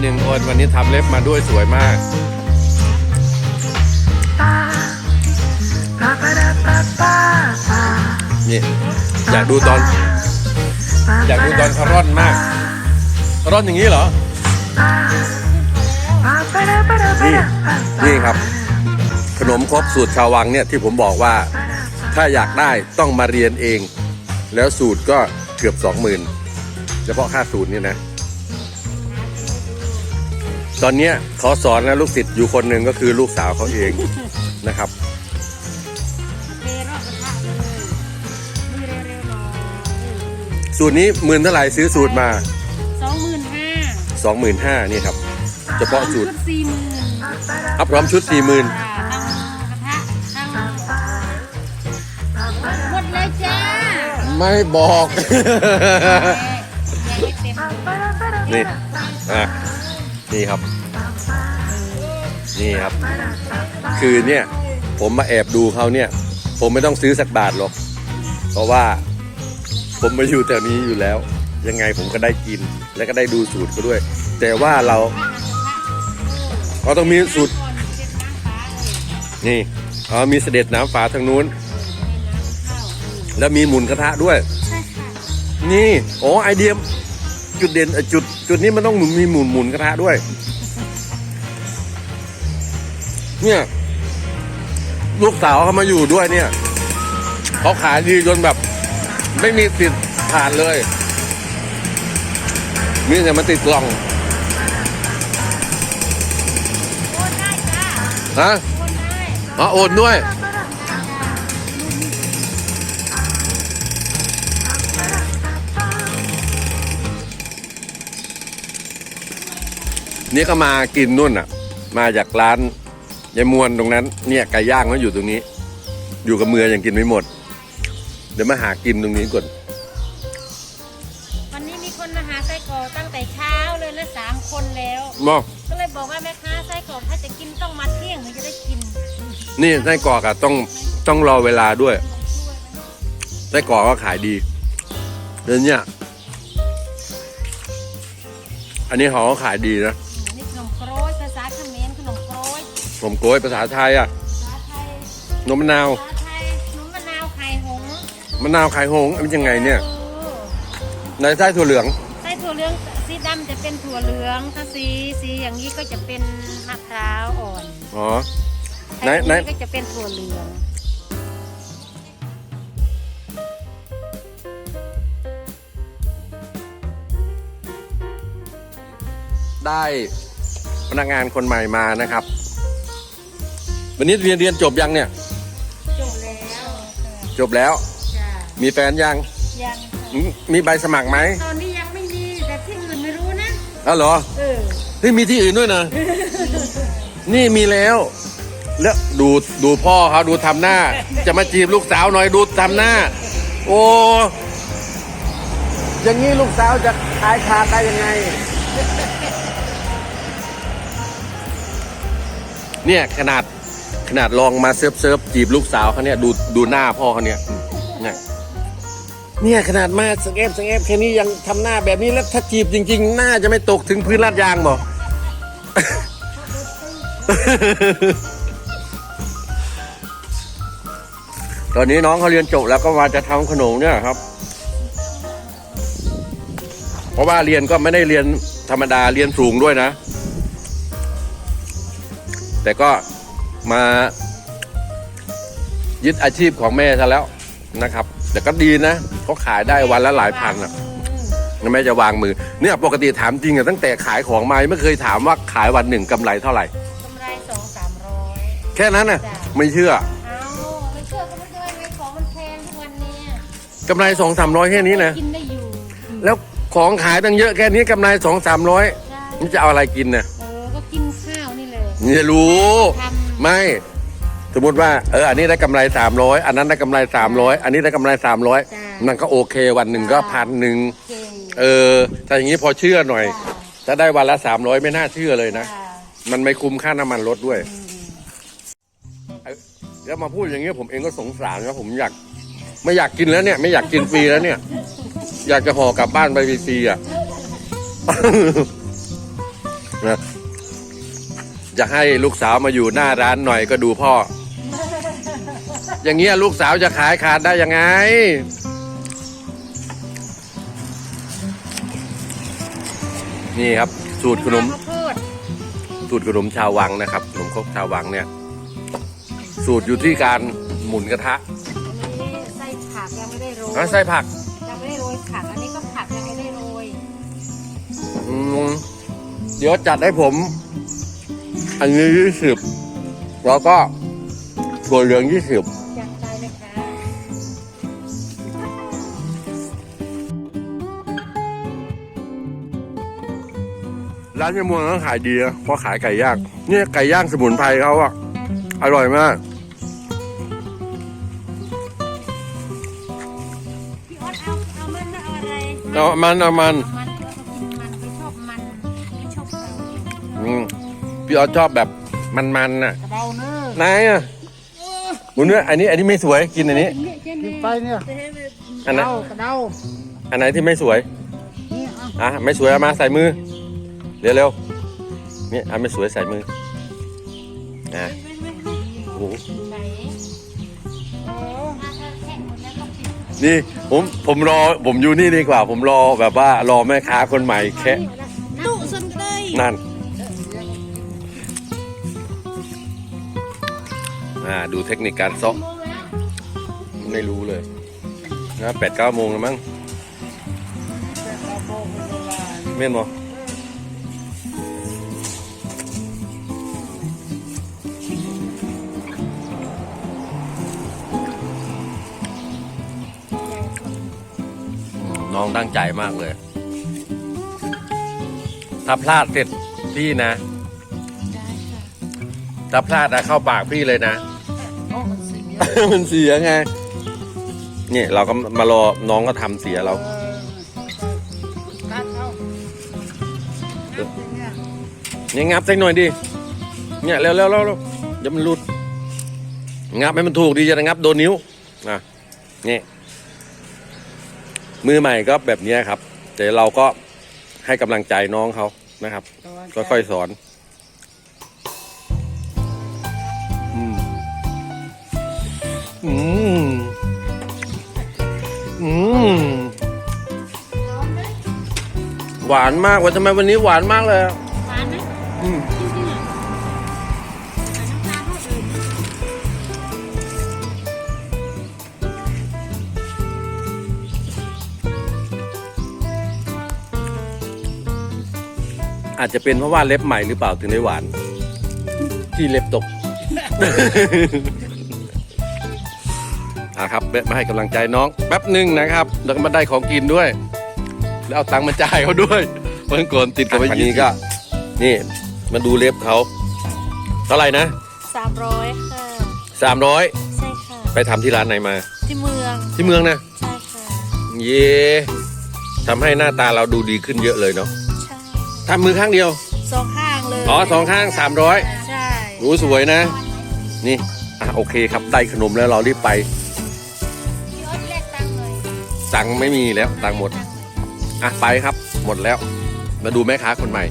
หนึ่งคนวันนี้ทำเล็บมาด้วยสวยมาก นี่อยากดูตอน อยากดูตอนเขาร่อนมาก ร่อนอย่างนี้เหรอ นี่ นี่ครับ ขนมครกสูตรชาววังเนี่ยที่ผมบอกว่า ถ้าอยากได้ต้องมาเรียนเอง แล้วสูตรก็เกือบสองหมื่นเฉพาะค่าสูตรนี่นะ ตอนเนี้ยเขาสอนนะลูกศิษย์อยู่คนหนึ่งก็คือลูกสาวเขาเองนะครับ เทรอบกระทะเลยมือเร็วๆหน่อยสูตรนี้หมื่นเท่าไหร่ซื้อสูตรมา สองหมื่นห้าสองหมื่นห้านี่ครับเฉพาะสูตรชุดสี่หมื่นอัพพร้อมชุดสี่หมื่นทั้งกระทะทั้งหมดเลยจ้าไม่บอกแยกให้เต็ม นี่อะนี่ครับ นี่ครับ คือเนี่ยผมมาแอบดูเขาเนี่ย ผมไม่ต้องซื้อสักบาทหรอก เพราะว่าผมมาอยู่แถวนี้อยู่แล้ว ยังไงผมก็ได้กิน และก็ได้ดูสูตรเขาด้วย แต่ว่าเราเราต้องมีสูตร นี่อ๋อมีเสด็จน้ำฝาทางนู้น แล้วมีหมุนกระทะด้วยใช่ค่ะนี่ โอ้ไอเดีย จุดเด่นเอ่อจุด จุดนี้มันต้องหมุนมีหมุนหมุนกระทะด้วย เนี่ย ลูกสาวเขามาอยู่ด้วยเนี่ยเขาขายดีจนแบบ ไม่มีติดผ่านเลยมีแต่มาติดกล่องฮะอ๋อโอนด้วยนี่ก็มากินนู่นอะ มาจากร้าน ยายมวนตรงนั้น เนี่ยไก่ย่างเขาอยู่ตรงนี้ อยู่กับมือยังกินไม่หมด เดี๋ยวมาหากินตรงนี้ก่อนวันนี้มีคนมาหาไส้กรอกตั้งแต่เช้าเลยและสามคนแล้ว มอก็เลยบอกว่าแม่ค้าไส้กรอกถ้าจะกินต้องมาเที่ยงถึงจะได้กินนี่ไส้กรอกอะต้องต้องรอเวลาด้วยไส้กรอกก็ขายดีเดี๋ยวเนี่ยอันนี้เขาก็ขายดีนะ ยผมโกยภาษาไทยอะภาษาไทยนมมะนาวภาษาไทยขนมมะนาวไข่หงส์มะนาวไข่หงส์อันเป็นยังไงเนี่ยออในไส้ถั่วเหลืองไส้ถั่วเหลืองสีดำจะเป็นถั่วเหลืองถ้าสีสีอย่างนี้ก็จะเป็นมะพร้าวอ่อนอ๋อไหนถ้าไหนก็จะเป็นถั่วเหลืองได้พนักงานคนใหม่มานะครับ วันนี้เรียนเรียนจบยังเนี่ย จบแล้วจบแล้ว จ้ามีแฟนยังยังอืมมีใบสมัครไหมตอนนี้ยังไม่มีแต่ที่อื่นไม่รู้นะ อ้าวเหรอเออ เฮ้ยมีที่อื่นด้วยนะ นี่มีแล้ว แล้วดูดูพ่อเขาดูทำหน้า จะมาจีบลูกสาวหน่อยดูทำหน้า โอ้อย่างนี้ลูกสาวจะขายขาดได้ยังไง เนี่ยขนาด ขนาดลองมาเซิร์ฟเซิร์ฟจีบลูกสาวเขาเนี่ยดูดูหน้าพ่อเขาเนี่ยเนี่ยเนี่ยขนาดมาสงเอฟสงเอฟแค่นี้ยังทำหน้าแบบนี้แล้วถ้าจีบจริง ๆ หน้าจะไม่ตกถึงพื้นลาดยางบ่ตอนนี้น้องเขาเรียนจบแล้วก็มาจะทำขนมเนี่ยครับ เพราะว่าเรียนก็ไม่ได้เรียนธรรมดาเรียนสูงด้วยนะ แต่ก็ มายึดอาชีพของแม่ซะแล้วนะครับ แต่ก็ดีนะเขาขายได้วันละหลายพันอะแม่จะวางมือเนี่ยปกติถามจริงอะตั้งแต่ขายของมาไม่เคยถามว่าขายวันหนึ่งกำไรเท่าไหร่กำไรสองสามร้อยแค่นั้นนะไม่เชื่อเอาไม่เชื่อก็ไม่ได้ไงของมันแพงทุกวันเนี้ยกำไรสองสามร้อยแค่นี้นะกินได้อยู่แล้วของขายตั้งเยอะแค่นี้กำไรสองสามร้อยใช่นี่จะเอาอะไรกินนะเออก็กินข้าวนี่เลยนี่จะรู้ท ไม่ สมมติว่าเอออันนี้ได้กำไรสามร้อยอันนั้นได้กำไรสามร้อยอันนี้ได้กำไรสามร้อยมันก็โอเควันหนึ่งก็พันหนึ่งำเก่งเออถ้าอย่างนี้พอเชื่อหน่อย ถ้าได้วันละสามร้อยไม่น่าเชื่อเลยนะจ้ามันไม่คุ้มค่าน้ำมันรถด้วยเอ้ยแล้วมาพูดอย่างนี้ผมเองก็สงสารนะผมอยาก ไม่อยากกินแล้วเนี่ย ไม่อยากกินฟรีแล้วเนี่ย อยากจะห่อกลับบ้านไปฟรีๆอะ นะ จะให้ลูกสาวมาอยู่หน้าร้านหน่อยก็ดูพ่อ อย่างเงี้ยลูกสาวจะขายขาดได้ยังไง นี่ครับ สูตรขนมข้าวโพดสูตรขนมชาววังนะครับขนมครกชาววังเนี่ย สูตรอยู่ที่การหมุนกระทะอันนี้ไส้ผักยังไม่ได้โรยแล้วใส่ผักยังไม่ได้โรยผักอันนี้ก็ผักยังไม่ได้โรยอืมเดี๋ยวจัดให้ผม อันนี้ยี่สิบแล้วก็ถั่วเหลืองยี่สิบจัดใจเลยค่ะร้านยายมวงก็ขายดีนะเพราะขายไก่ย่างเนี่ยไก่ย่างสมุนไพรเขาอะอร่อยมากพี่ออสเอาเอามันนะเอาอะไร เอามันเอามัน พี่ออสชอบแบบมันๆน่ะกระเดาเนื้อไหนอะคุณเนี่ยอันนี้อันนี้ไม่สวยกินอันนี้ กินไปเนี่ยอันไหนเดากระเดาอันไหนที่ไม่สวย นี่อะอะไม่สวยเอามาใส่มือ เร็วเร็วๆนี่อันไม่สวยใส่มืออะโอ้โหไหนโอ้ถ้าถ้าแทะหมดแล้วก็ปิดนี่ผมผมรอผมอยู่นี่ดีกว่า ผมรอแบบว่ารอแม่ค้าคนใหม่แค่ตู้สนเลยนั่น อ่าดูเทคนิคการซ้อมไม่รู้เลยนะแปดเก้าโมงแล้วมั้งเราบอกเป็นม่นบอน้องตั้งใจมากเลย ถ้าพลาดเสร็จพี่นะ ถ้าพลาดนะเข้าปากพี่เลยนะ มันเสียมันเสียไงเนี่ยเราก็มารอน้องก็ทำเสียเราเออตัดเอาเนี่ยเนี่ยงับสักหน่อยดิเนี่ยเร็วเร็วเร็วเร็วเดี๋ยวมันหลุด งับให้มันถูกดีจะงับโดนนิ้วนะนี่มือใหม่ก็แบบเนี้ยครับแต่เราก็ให้กำลังใจน้องเขานะครับก็ค่อยๆสอน อืมอืมหวานมากว่าทำไมวันนี้หวานมากเลยอะหวานไหมอืมจริงๆอะใส่น้ำตาลเข้าไปอาจจะเป็นเพราะว่าเล็บใหม่หรือเปล่าถึงได้หวาน ที่เล็บตก อะครับแวะมาให้กำลังใจน้องแป๊บหนึ่งนะครับ แล้วก็มาได้ของกินด้วย แล้วเอาตังค์มาจ่ายเขาด้วยเมื่อก่อนติดกับไว้อย่างนี้ก็ นี่มาดูเล็บเขาเท่าไหร่นะสามร้อยค่ะสามร้อยใช่ค่ะไปทำที่ร้านไหนมา ที่เมืองที่เมืองนะใช่ค่ะเย่ทำให้หน้าตาเราดูดีขึ้นเยอะเลยเนาะใช่ทำมือข้างเดียวสองข้างเลยอ๋อสองข้างสามร้อยใช่รู้สวยนะ นี่อะโอเคครับได้ขนมแล้วเรารีบไป ตังค์ไม่มีแล้วตังค์หมด อะไปครับ หมดแล้ว มาดูแม่ค้าคนใหม่